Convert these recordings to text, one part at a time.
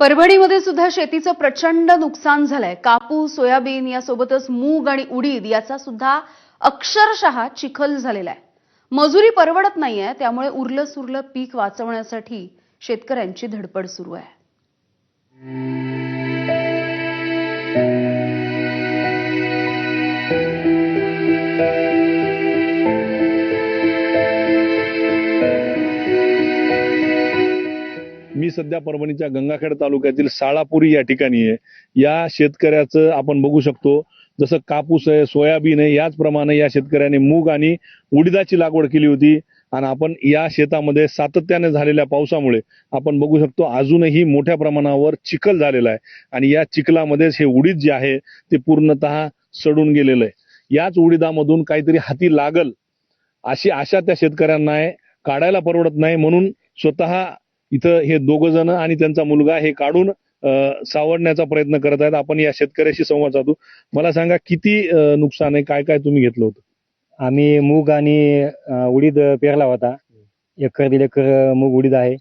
परभणीमध्ये सुद्धा शेतीचं प्रचंड नुकसान झालंय. कापूस सोयाबीन यासोबतच मूग आणि उडीद याचा सुद्धा अक्षरशः चिखल झालेला आहे. मजुरी परवडत नाहीये त्यामुळे उरलं सुरलं पीक वाचवण्यासाठी शेतकऱ्यांची धडपड सुरू आहे. मी सध्या परभणीच्या गंगाखेड तालुक्यातील साळापुरी या ठिकाणी आहे. या शेतकऱ्याचं आपण बघू शकतो. जसं कापूस आहे सोयाबीन आहे याचप्रमाणे या शेतकऱ्याने मूग आणि उडीदाची लागवड केली होती. आणि आपण या शेतामध्ये सातत्याने झालेल्या पावसामुळे आपण बघू शकतो अजूनही मोठ्या प्रमाणावर चिखल झालेला आहे. आणि या चिखलामध्येच हे उडीद जे आहे ते पूर्णतः सडून गेलेलं आहे. याच उडीदामधून काहीतरी हाती लागल अशी आशा त्या शेतकऱ्यांना आहे. काढायला परवडत नाही म्हणून स्वतः इथं हे दोघ जण आणि त्यांचा मुलगा हे काढून सावडण्याचा सावरण्याचा प्रयत्न करत आहेत. आपण या शेतकऱ्याशी संवाद साधू. मला सांगा किती नुकसान आहे? काय काय तुम्ही घेतलं होतं? आम्ही मूग आणि उडीद पेरला होता. एकर दीड एकर मूग उडीद आहे.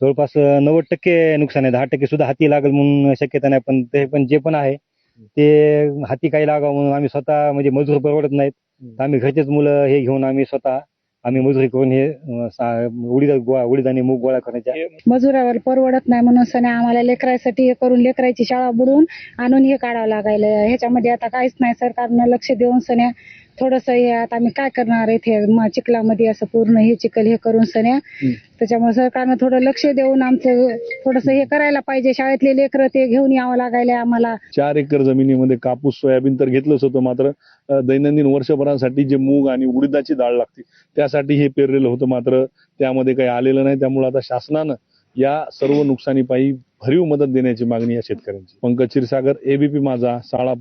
जवळपास नव्वद टक्के नुकसान आहे. दहा टक्के सुद्धा हाती लागेल म्हणून शक्यता नाही पण ते पण जे पण आहे ते हाती काही लागावं म्हणून आम्ही स्वतः म्हणजे मजूर परवडत नाहीत. आम्ही घरचेच मुलं हे घेऊन आम्ही स्वतः आम्ही मजुरी करून हे सा- उडीद गोळा उडीद आणि मूग गोळा करण्याच्या मजुरावर परवडत नाही म्हणून सणे आम्हाला लेकरासाठी हे करून लेकराची शाळा बुडवून आणून हे काढावं लागायला ह्याच्यामध्ये आता काहीच नाही. सरकारनं लक्ष देऊन सन्या थोडस हे आता आम्ही काय करणार इथे म- चिखलामध्ये असं पूर्ण हे चिखल हे करून सन्या त्याच्यामुळे सरकारनं थोडं लक्ष देऊन आमचं थोडस हे करायला पाहिजे. शाळेतले लेकरं ते घेऊन यावं लागायला आम्हाला. चार एकर जमिनीमध्ये कापूस सोयाबीन तर घेतलंच होतं मात्र अं, दैनंदिन वर्षभरासाठी जे मूग आणि उडीदाची डाळ लागते त्यासाठी हे पेरलेलं होतं मात्र त्यामध्ये काही आलेलं नाही. त्यामुळे आता शासनानं या सर्व नुकसानीपायी भरीव मदत देण्याची मागणी या शेतकऱ्यांची. पंकज क्षीरसागर एबीपी माझा साळा